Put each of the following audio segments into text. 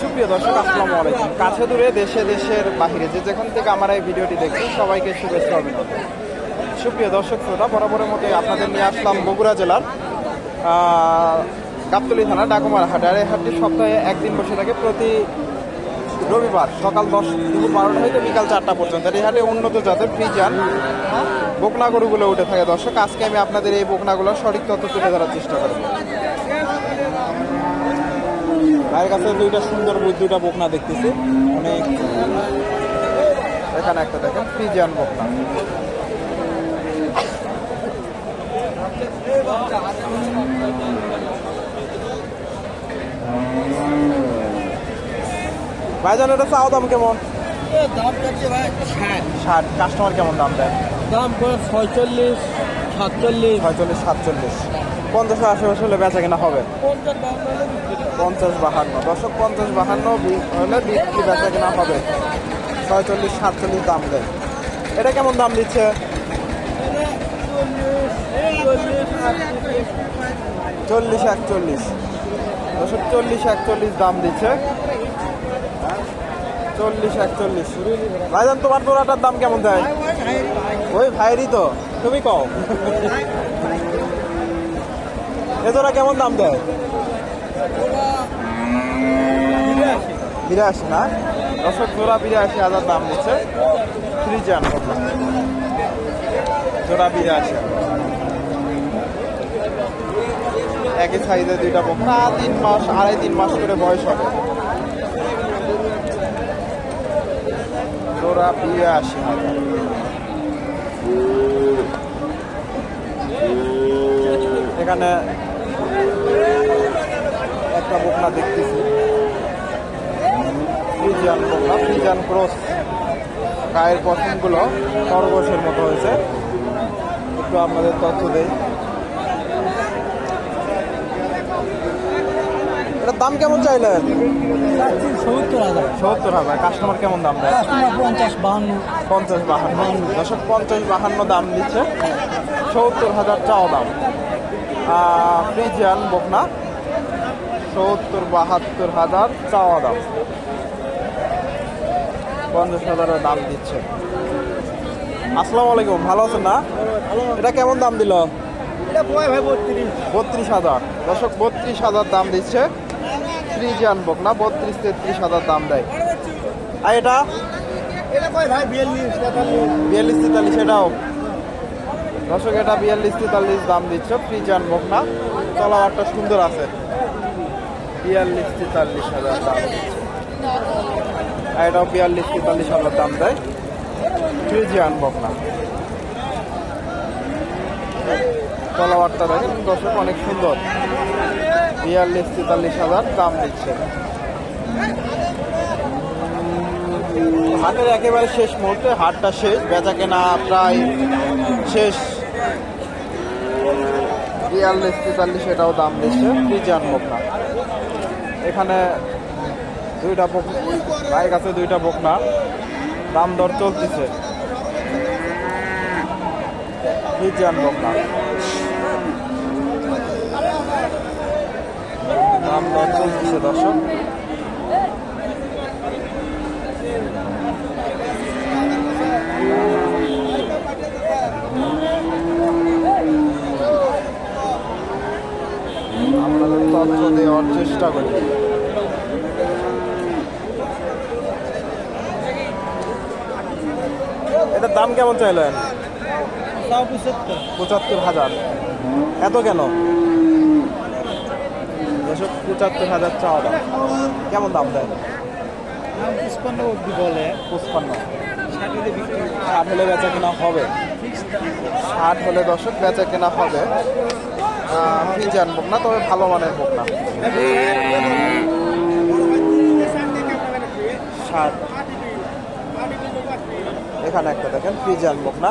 সুপ্রিয় দর্শক, আসসালামু আলাইকুম। কাছে দূরে, দেশে, দেশের বাহিরে যে যেখান থেকে আমরা এই ভিডিওটি দেখছি সবাইকে শুভেচ্ছা অভিনন্দন। সুপ্রিয় দর্শক, শ্রোতা, বরাবরের মতো আপনাদের নিয়ে আসলাম বগুড়া জেলার গাবতলী থানা, ডাকুমার হাট। আর এই হাটটি সপ্তাহে একদিন বসে থাকে প্রতি রবিবার সকাল দশ, দুপুর বারোটা হইতে বিকাল চারটা পর্যন্ত। এই উন্নত জাতের ফ্রিজান বোকনা গরুগুলো উঠে থাকে। দর্শক, আজকে আমি আপনাদের এই বকনাগুলোর সঠিক তথ্য তুলে ধরার চেষ্টা করব। ভাইয়ের কাছে দুইটা সুন্দর দুইটা বকনা দেখতেছি। অনেক এখানে একটা দেখেন, ফ্রিজিয়ান বকনা। ভাইজান এটা চাও দাম কেমন? ষাট। কাস্টমার কেমন দাম দেয়? দাম ছয়চল্লিশ সাতচল্লিশ। ছয়চল্লিশ সাতচল্লিশ। পঞ্চাশের আশেপাশে হলে বেচা কেনা হবে? পঞ্চাশ বাহান্ন দশক পঞ্চাশ বাহান্ন। হলে বিক্রি বেচা কেনা হবে। ছয়চল্লিশ সাতচল্লিশ দাম দেয়। এটা কেমন দাম দিচ্ছে? চল্লিশ একচল্লিশ। দশক চল্লিশ একচল্লিশ দাম দিচ্ছে। চল্লিশ একচল্লিশ। ভাইজান, তোমার জোড়াটার দাম কেমন দেয়? ওই ভাইয়েরই তো। তুমি কও। এ কেমন দাম দেয়? বিরাশি, না? দশক জোড়া বিরাশি হাজার দাম দিচ্ছে। ফ্রিজান জোড়া বিরাশি। একই সাইজে দুইটা বকরা তিন মাস, আড়াই তিন মাস করে বয়স হবে। জোড়া বিরাশি হাজার এখানে একটা বকনা দেখতেছি। ফ্রিজিয়ান বকনা ফ্রিজিয়ান ক্রস। গায়ের পছন্দগুলো খরগোশের মতো হয়েছে। একটু আপনাদের তথ্য দেই। এটার দাম কেমন চাইলেন সত্তর হাজার। সত্তর হাজার। কাস্টমার কেমন দাম দেয়? পঞ্চাশ বাহান্ন। পঞ্চাশ বাহান্ন। দশক পঞ্চাশ বাহান্ন দাম দিচ্ছে সত্তর হাজার চাও দাম। ফ্রিজিয়ান বকনা। সত্তর বাহাত্তর হাজার চাওয়া দাম। পঞ্চাশ হাজারের দাম দিচ্ছে। আসসালামু আলাইকুম ভালো আছেন না? এটা কেমন দাম দিল? বত্রিশ। হাজার। দশক বত্রিশ হাজার দাম দিচ্ছে। ফ্রিজিয়ান বকনা বত্রিশ, তেত্রিশ হাজার দাম দেয়। আর এটা? বিয়াল্লিশ তেতাল্লিশ, এটাও। দর্শক, এটা বিয়াল্লিশ তেতাল্লিশ দাম দিচ্ছে ফ্রিজান বকনা তলাবারটা সুন্দর আছে। বিয়াল্লিশ তেতাল্লিশ হাজার দাম আর এটাও বিয়াল্লিশ তেতাল্লিশ হাজার দাম দেয়। ফ্রিজিয়ান বকনা তলাবারটা দেখেন, দর্শক, অনেক সুন্দর। বিয়াল্লিশ, তেতাল্লিশ হাজার দাম দিচ্ছে। হাটের একেবারে শেষ মুহূর্তে হাটটা শেষ, বেচা কেনা প্রায় শেষ। বিয়াল্লিশ, তেতাল্লিশ এটাও দাম দিচ্ছে ফ্রিজান বকনা। এখানে দুইটা বক বাইক আছে, দুইটা বকনা। দাম দর চলতেছে। ফ্রিজান বকনা। দাম দর চলতেছে দর্শক। আপনাদের তথ্য দেওয়ার চেষ্টা করি। এটার দাম কেমন চাইলেন? পঁচাত্তর হাজার। এত কেন? এসব পঁচাত্তর হাজার চাওয়া দাম। কেমন দাম দেয়? পঁচপান্ন অব্দি বলে। বিক্রি ষাট হলে বেচা কেনা হবে? ষাট হলে দশক বেচা কেনা হবে। ফ্রিজ আনব না তবে ভালো মানের হোক না। ষাট। এখানে একটা দেখেন ফ্রিজ আনব না।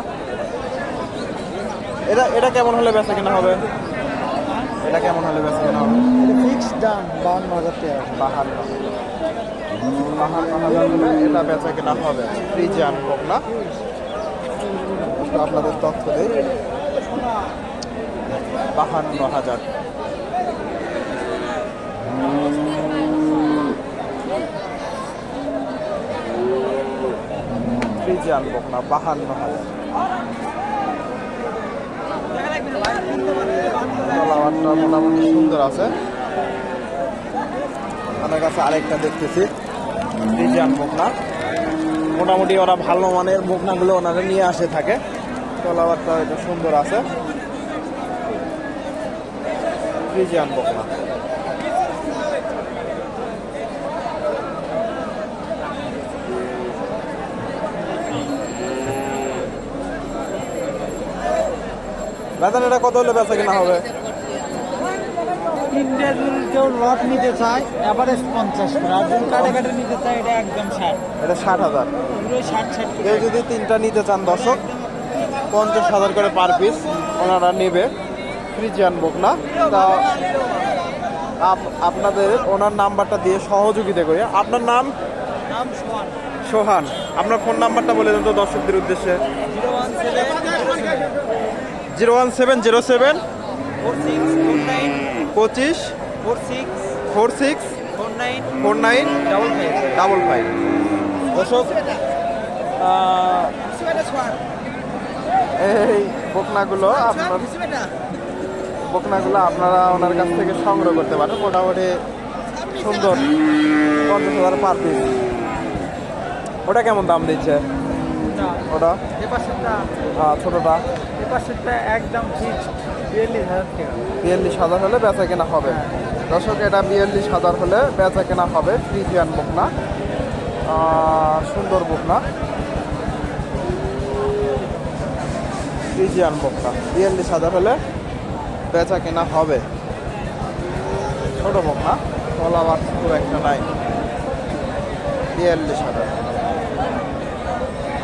এটা এটা কেমন হলে বেচা কেনা হবে? এটা কেমন হলে বেচা কেনা? হবে ফিক্স দাম বাউন্ন হাজার টাকা। বাহান্ন। বাহান্ন হাজার হলে এটা বেচা কেনা হবে। ফ্রিজিয়ান বকনা আপনাদের তথ্য দিই। বাহান্ন হাজার। ফ্রিজিয়ান বকনা বাহান্ন হাজার। তলাওয়ারটা মোটামুটি সুন্দর আছে। আমার কাছে আরেকটা দেখতেছি, ডিজাইন বকনা। মোটামুটি ওরা ভালো মানের বকনাগুলো ওনারা নিয়ে আসে থাকে। কালারটা এটা সুন্দর আছে। ডিজাইন বকনা। বেতন এটা কত হলে বেচা কিনা হবে? তিনটে যদি কেউ লট নিতে চায় এভারেজ পঞ্চাশ করে আর যদি কাটে কাটে নিতে চায় এটা একদম ষাট। এটা ষাট হাজার। ষাট ষাট কেউ যদি তিনটা নিতে চান দর্শক পঞ্চাশ হাজার করে পার পিস ওনারা নেবে। ফ্রিজিয়ান বুক না? তা আপ- আপনাদের ওনার নাম্বারটা দিয়ে সহযোগিতা করি। আপনার নাম? নাম সমান সোহান। আপনার ফোন নাম্বারটা বলে দেন তো দর্শকদের উদ্দেশ্যে। Zero one seven zero seven four six nine পঁচিশ four six four six four nine four nine double five double five. এই বকনাগুলো আপনার বকনাগুলো আপনারা ওনার কাছ থেকে সংগ্রহ করতে পারেন। মোটামুটি সুন্দর পঞ্চাশ হাজার পার পিস ওটা কেমন দাম দিচ্ছে? ওটা? পাশেরটা। ছোটটা। একদম বিয়াল্লিশ হাজার হলে বেচা কেনা হবে। দর্শক এটা বিয়াল্লিশ হাজার হলে বেচা কেনা হবে। ফ্রিজিয়ান বকনা। আহ, সুন্দর বকনা। ফ্রিজিয়ান বকনা। বিয়াল্লিশ হাজার হলে বেচা কেনা হবে। ছোট বকনা। কলা বাস খুব একটা নাই। বিয়াল্লিশ হাজার।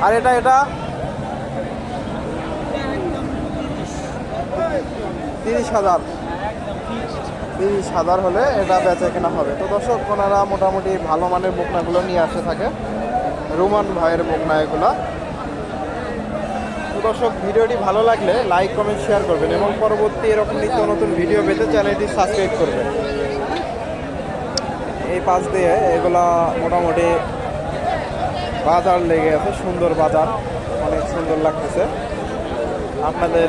আর এটা এটা? তিরিশ হাজার। তিরিশ হাজার হলে এটা বেচা কেনা হবে। তো দর্শক, ওনারা মোটামুটি ভালো মানের বকনাগুলো নিয়ে আসে থাকে। রোমান ভাইয়ের বকনা এগুলা। তো দর্শক, ভিডিওটি ভালো লাগলে লাইক, কমেন্ট, শেয়ার করবেন এবং পরবর্তী এরকম নিত্য নতুন ভিডিও পেতে চ্যানেলটি সাবস্ক্রাইব করবেন। এই পাশ দিয়ে এগুলা মোটামুটি বাজার লেগে আছে, সুন্দর বাজার। অনেক সুন্দর লাগতেছে। আপনাদের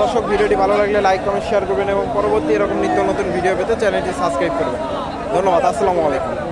দর্শক ভিডিওটি ভালো লাগলে লাইক, কমেন্ট শেয়ার করবেন এবং পরবর্তী এরকম নিত্য নতুন ভিডিও পেতে চ্যানেলটি সাবস্ক্রাইব করবেন। ধন্যবাদ, আসসালামু আলাইকুম।